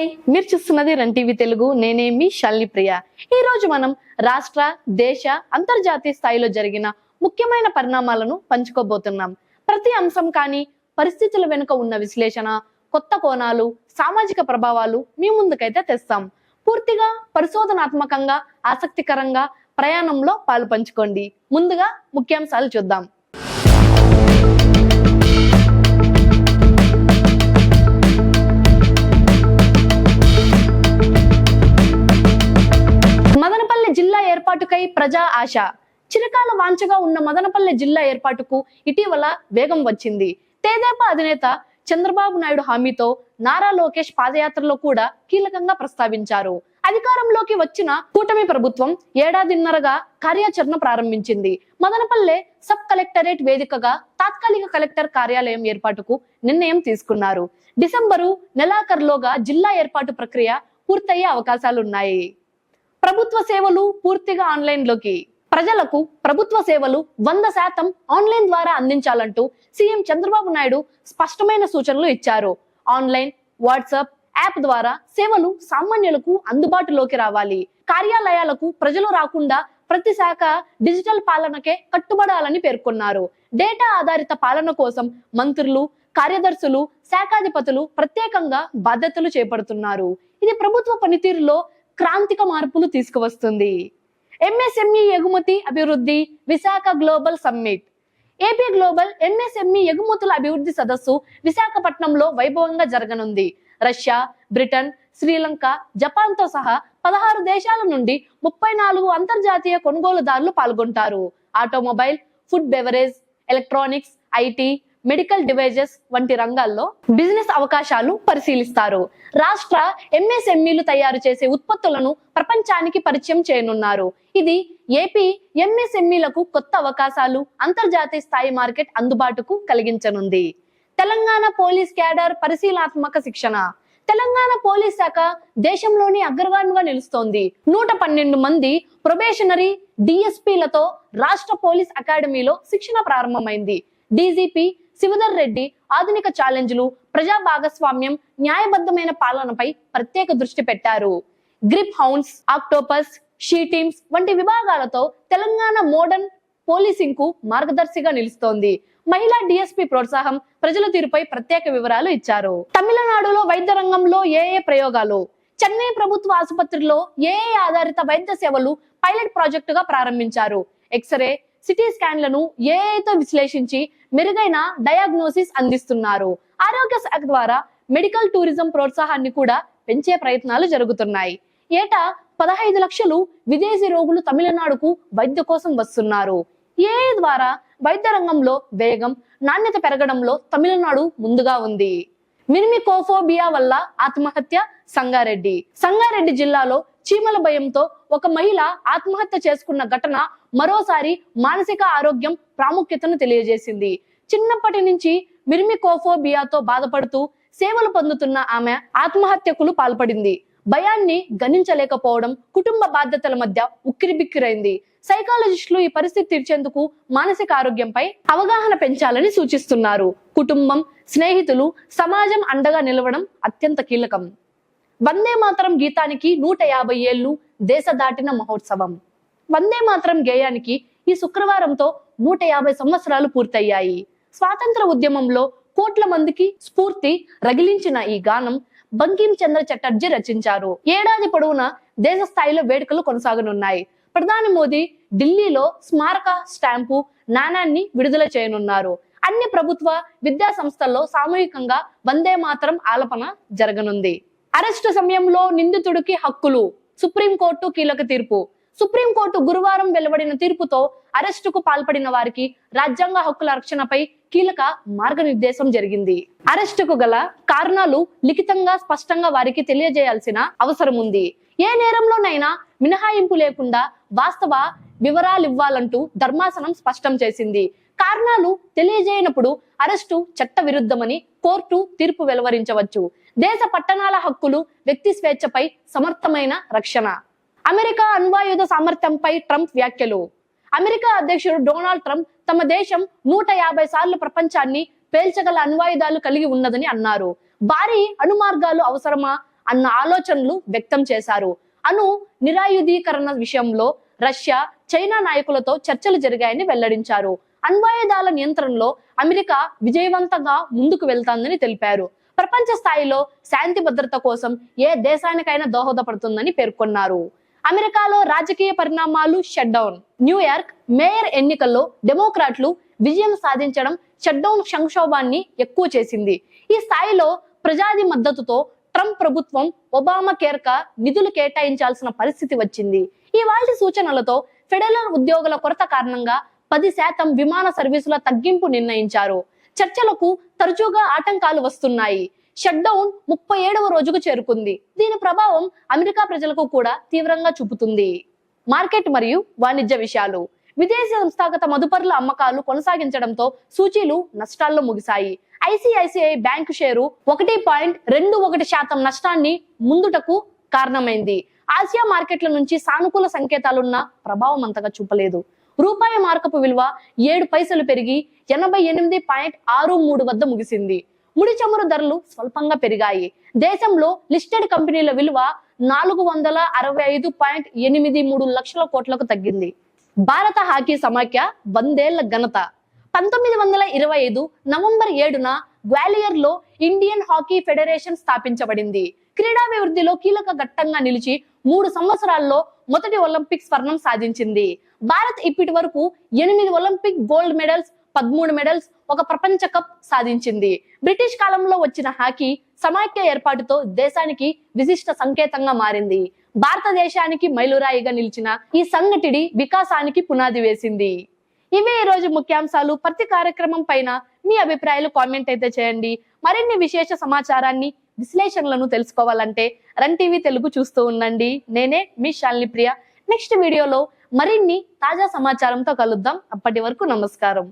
Hi. మీరు చూస్తున్నది run TV Telugu. నేనేమి షల్ని ప్రియ. ఈ రోజు మనం రాష్ట్ర దేశ అంతర్జాతీయ స్థాయిలో జరిగిన ముఖ్యమైన పరిణామాలను పంచుకోబోతున్నాం. ప్రతి అంశం కానీ పరిస్థితుల వెనుక ఉన్న విశ్లేషణ కొత్త కోణాలు సామాజిక ప్రభావాలు మీ ముందుకైతే తెస్తాం. పూర్తిగా పరిశోధనాత్మకంగా ఆసక్తికరంగా ప్రయాణంలో పాలు పంచుకోండి. ముందుగా ముఖ్యాంశాలు చూద్దాం. ఏర్పాటుకై ప్రజా ఆశ. చిరకాల వాంఛగా ఉన్న మదనపల్లె జిల్లా ఏర్పాటుకు ఇటీవల వేగం వచ్చింది. తేదేపా అధినేత చంద్రబాబు నాయుడు హామీతో నారా లోకేష్ పాదయాత్రలో కూడా కీలకంగా ప్రస్తావించారు. అధికారంలోకి వచ్చిన కూటమి ప్రభుత్వం ఏడాదిన్నరగా కార్యాచరణ ప్రారంభించింది. మదనపల్లె సబ్ కలెక్టరేట్ వేదికగా తాత్కాలిక కలెక్టర్ కార్యాలయం ఏర్పాటుకు నిర్ణయం తీసుకున్నారు. డిసెంబరు నెలాఖరులోగా జిల్లా ఏర్పాటు ప్రక్రియ పూర్తయ్యే అవకాశాలున్నాయి. ప్రభుత్వ సేవలు పూర్తిగా ఆన్లైన్లోకి. ప్రజలకు ప్రభుత్వ సేవలు వంద శాతం ఆన్లైన్ ద్వారా అందించాలంటూ సీఎం చంద్రబాబు నాయుడు స్పష్టమైన సూచనలు ఇచ్చారు. ఆన్లైన్ వాట్సాప్ యాప్ ద్వారా సేవలు సామాన్యులకు అందుబాటులోకి రావాలి. కార్యాలయాలకు ప్రజలు రాకుండా ప్రతి శాఖ డిజిటల్ పాలనకే కట్టుబడాలని పేర్కొన్నారు. డేటా ఆధారిత పాలన కోసం మంత్రులు కార్యదర్శులు శాఖాధిపతులు ప్రత్యేకంగా బాధ్యతలు చేపడుతున్నారు. ఇది ప్రభుత్వ పనితీరులో క్రాంతిక మార్పులు తీసుకువస్తుంది. ఎంఎస్ఎంఈ ఎగుమతి అభివృద్ధి Visakha global summit AP global MSME ఎగుమతుల అభివృద్ధి సదస్సు విశాఖపట్నంలో వైభవంగా జరగనుంది. రష్యా బ్రిటన్ శ్రీలంక జపాన్తో సహా పదహారు దేశాల నుండి ముప్పై నాలుగు అంతర్జాతీయ కొనుగోలుదారులు పాల్గొంటారు. Automobile food beverage electronics IT medical devices వంటి రంగాల్లో బిజినెస్ అవకాశాలు పరిశీలిస్తారు. రాష్ట్ర ఎంఎస్ఎంఈలు తయారు చేసే ఉత్పత్తులను ప్రపంచానికి పరిచయం చేయనున్నారు. ఇది ఏపీ ఎంఎస్ఎంఈలకు కొత్త అవకాశాలు అంతర్జాతీయ స్థాయి మార్కెట్ అందుబాటుకు కలిగించనుంది. తెలంగాణ పోలీస్ క్యాడర్ పరిశీలనాత్మక శిక్షణ. తెలంగాణ పోలీస్ శాఖ దేశంలోని అగ్రగామిగా నిలుస్తోంది. నూట పన్నెండు మంది ప్రొబేషనరీ డిఎస్పీలతో రాష్ట్ర పోలీస్ అకాడమీలో శిక్షణ ప్రారంభమైంది. డీజీపీ శివధర్ రెడ్డి ఆధునిక ఛాలెంజ్లు ప్రజా భాగస్వామ్యం న్యాయబద్ధమైన పాలనపై ప్రత్యేక దృష్టి పెట్టారు. Grip hounds octopus she teams వంటి విభాగాలతో తెలంగాణ మోడర్న్ పోలీసింగ్కు మార్గదర్శిగా నిలుస్తోంది. మహిళా డిఎస్పీ ప్రోత్సాహం ప్రజల తీరుపై ప్రత్యేక వివరాలు ఇచ్చారు. తమిళనాడులో వైద్య రంగంలో ఏ ఏ ప్రయోగాలు? చెన్నై ప్రభుత్వ ఆసుపత్రిలో ఏఏ ఆధారిత వైద్య సేవలు పైలట్ ప్రాజెక్టుగా ప్రారంభించారు. ఎక్స్రే సిటీ స్కాన్లను ఏఐతో విశ్లేషించి మెరుగైన డయాగ్నోసిస్ అందిస్తున్నారు. ఆరోగ్య శాఖ ద్వారా మెడికల్ టూరిజం ప్రోత్సాహాన్ని కూడా పెంచే ప్రయత్నాలు జరుగుతున్నాయి. ఏటా పదహైదు లక్షలు విదేశీ రోగులు తమిళనాడుకు వైద్య కోసం వస్తున్నారు. ఏఐ ద్వారా వైద్య రంగంలో వేగం నాణ్యత పెరగడంలో తమిళనాడు ముందుగా ఉంది. మినిమి కోఫోబియా వల్ల ఆత్మహత్య సంగారెడ్డి. సంగారెడ్డి జిల్లాలో చీమల భయంతో ఒక మహిళ ఆత్మహత్య చేసుకున్న ఘటన మరోసారి మానసిక ఆరోగ్యం ప్రాముఖ్యతను తెలియజేసింది. చిన్నప్పటి నుంచి మిర్మికోఫోబియాతో బాధపడుతూ సేవలు పొందుతున్న ఆమె ఆత్మహత్యకులు పాల్పడింది. భయాన్ని గణించలేకపోవడం కుటుంబ బాధ్యతల మధ్య ఉక్కిరిబిక్కిరైంది. సైకాలజిస్టులు ఈ పరిస్థితి తీర్చేందుకు మానసిక ఆరోగ్యంపై అవగాహన పెంచాలని సూచిస్తున్నారు. కుటుంబం స్నేహితులు సమాజం అండగా నిలవడం అత్యంత కీలకం. వందే మాతరం గీతానికి నూట యాభై ఏళ్ళు దేశ దాటిన మహోత్సవం. వందే మాత్రం గేయానికి ఈ శుక్రవారంతో నూట యాభై సంవత్సరాలు పూర్తయ్యాయి. స్వాతంత్ర ఉద్యమంలో కోట్ల మందికి స్ఫూర్తి రగిలించిన ఈ గానం బంకిం చంద్ర చటర్జీ రచించారు. ఏడాది పొడవునా దేశ స్థాయిలో వేడుకలు కొనసాగనున్నాయి. ప్రధాని మోదీ ఢిల్లీలో స్మారక స్టాంపు నాణాన్ని విడుదల చేయనున్నారు. అన్ని ప్రభుత్వ విద్యా సంస్థల్లో సామూహికంగా వందే మాత్రం ఆలపన జరగనుంది. అరెస్టు సమయంలో నిందితుడికి హక్కులు సుప్రీంకోర్టు కీలక తీర్పు. సుప్రీంకోర్టు గురువారం వెలువడిన తీర్పుతో అరెస్టుకు పాల్పడిన వారికి రాజ్యాంగ హక్కుల రక్షణపై కీలక మార్గనిర్దేశం జరిగింది. అరెస్టుకు గల కారణాలు లిఖితంగా స్పష్టంగా వారికి తెలియజేయాల్సిన అవసరం ఉంది. ఏ నేరంలోనైనా మినహాయింపు లేకుండా వాస్తవ వివరాలివ్వాలంటూ ధర్మాసనం స్పష్టం చేసింది. కారణాలు తెలియజేయనప్పుడు అరెస్టు చట్ట విరుద్ధమని కోర్టు తీర్పు వెలువరించవచ్చు. దేశ పట్టణాల హక్కులు వ్యక్తి స్వేచ్ఛపై సమర్థమైన రక్షణ. అమెరికా అణ్వాయుధ సామర్థ్యంపై ట్రంప్ వ్యాఖ్యలు. అమెరికా అధ్యక్షుడు డొనాల్డ్ ట్రంప్ తమ దేశం నూట యాభై సార్లు ప్రపంచాన్ని పేల్చగల అణ్వాయుధాలు కలిగి ఉన్నదని అన్నారు. భారీ అణుమార్గాలు అవసరమా అన్న ఆలోచనలు వ్యక్తం చేశారు. అణు నిరాయుధీకరణ విషయంలో రష్యా చైనా నాయకులతో చర్చలు జరిగాయని వెల్లడించారు. అణ్వాయుధాల నియంత్రణలో అమెరికా విజయవంతంగా ముందుకు వెళ్తాందని తెలిపారు. ప్రపంచ స్థాయిలో శాంతి భద్రత కోసం ఏ దేశానికైనా దోహదపడుతుందని పేర్కొన్నారు. అమెరికాలో రాజకీయ పరిణామాలు షట్ డౌన్ న్యూయార్క్ మేయర్ ఎన్నికల్లో డెమోక్రాట్లు విజయం సాధించడం షట్ డౌన్ సంక్షోభాన్ని ఎక్కువ చేసింది. ఈ స్థాయిలో ప్రజాది మద్దతుతో ట్రంప్ ప్రభుత్వం ఒబామా కేర్క నిధులు కేటాయించాల్సిన పరిస్థితి వచ్చింది. ఈ వాటి సూచనలతో ఫెడరల్ ఉద్యోగుల కొరత కారణంగా పది శాతం విమాన సర్వీసుల తగ్గింపు నిర్ణయించారు. చర్చలకు తరచుగా ఆటంకాలు వస్తున్నాయి. షట్ డౌన్ ముప్పై ఏడవ రోజుకు చేరుకుంది. దీని ప్రభావం అమెరికా ప్రజలకు కూడా తీవ్రంగా చూపుతుంది. మార్కెట్ మరియు వాణిజ్య విషయాలు. విదేశీ సంస్థాగత మదుపరుల అమ్మకాలు కొనసాగించడంతో సూచీలు నష్టాల్లో ముగిశాయి. ఐసిఐసిఐ బ్యాంకు షేరు ఒకటి పాయింట్ రెండు ఒకటి శాతం నష్టాన్ని ముందుటకు కారణమైంది. ఆసియా మార్కెట్ల నుంచి సానుకూల సంకేతాలున్న ప్రభావం అంతగా చూపలేదు. రూపాయి మార్కపు విలువ ఏడు పైసలు పెరిగి ఎనభై ఎనిమిది పాయింట్ ఆరు మూడు వద్ద ముగిసింది. ముడి చమురు ధరలు స్వల్పంగా పెరిగాయి. దేశంలో లిస్టెడ్ కంపెనీల విలువ నాలుగు వందల అరవై ఐదు పాయింట్ ఎనిమిది మూడు లక్షల కోట్లకు తగ్గింది. భారత హాకీ సమాఖ్య వందేళ్ళ ఘనత. పంతొమ్మిది వందల ఇరవై ఐదు నవంబర్ ఏడున గ్వాలియర్లో ఇండియన్ హాకీ ఫెడరేషన్ స్థాపించబడింది. క్రీడాభివృద్ధిలో కీలక ఘట్టంగా నిలిచి మూడు సంవత్సరాల్లో మొదటి ఒలింపిక్ స్వర్ణం సాధించింది. భారత్ ఇప్పటి వరకు ఎనిమిది ఒలింపిక్ గోల్డ్ మెడల్స్ పదమూడు మెడల్స్ ఒక ప్రపంచ కప్ సాధించింది. బ్రిటిష్ కాలంలో వచ్చిన హాకీ సమాఖ్య ఏర్పాటుతో దేశానికి విశిష్ట సంకేతంగా మారింది. భారతదేశానికి మైలురాయిగా నిలిచిన ఈ సంఘటిడి వికాసానికి పునాది వేసింది. ఇవే ఈ రోజు ముఖ్యాంశాలు. ప్రతి కార్యక్రమం పైన మీ అభిప్రాయాలు కామెంట్ అయితే చేయండి. మరిన్ని విశేష సమాచారాన్ని విశ్లేషణలను తెలుసుకోవాలంటే రన్ టీవీ తెలుగు చూస్తూ ఉండండి. నేనే మీ శాలిని ప్రియ. నెక్స్ట్ వీడియోలో మరిన్ని తాజా సమాచారంతో కలుద్దాం. అప్పటి వరకు నమస్కారం.